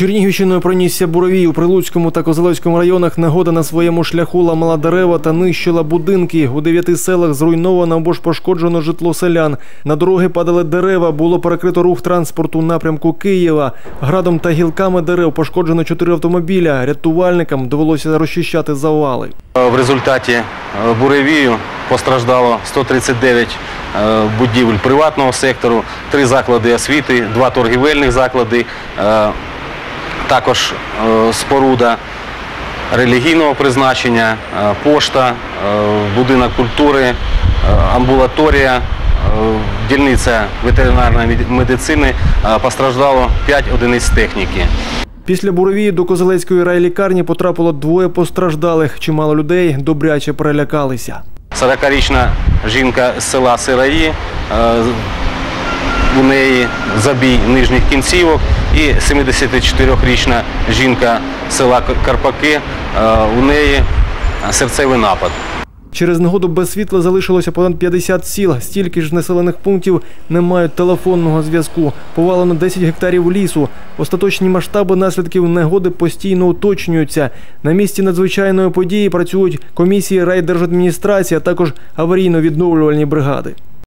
Чернігівщиною пронісся буровій у Прилуцькому та Козелецькому районах. Негода на своєму шляху ламала дерева та нищила будинки. У дев'яти селах зруйновано або ж пошкоджено житло селян. На дороги падали дерева, було перекрито рух транспорту у напрямку Києва. Градом та гілками дерев пошкоджено чотири автомобіля. Рятувальникам довелося розчищати завали. В результаті е, буревію постраждало 139 е, будівель приватного сектору, три заклади освіти, два торгівельних заклади, е, також е, споруда релігійного призначення, е, пошта, е, будинок культури, амбулаторія, дільниця ветеринарної медицини. Постраждало 5 одиниць техніки. Після буровії до Козелецької райлікарні потрапило двоє постраждалих. Чимало людей добряче перелякалися. 40-річна жінка з села Сираї, у неї забій нижніх кінцівок і 74-річна жінка села Карпаки, е, у неї серцевий напад. Через негоду без світла залишилося понад 50 сіл. Стільки ж населених пунктів не мають телефонного зв'язку. Повалено 10 гектарів лісу. Остаточні масштаби наслідків негоди постійно уточнюються. На місці надзвичайної події працюють комісії райдержадміністрації, а також аварійно-відновлювальні бригади.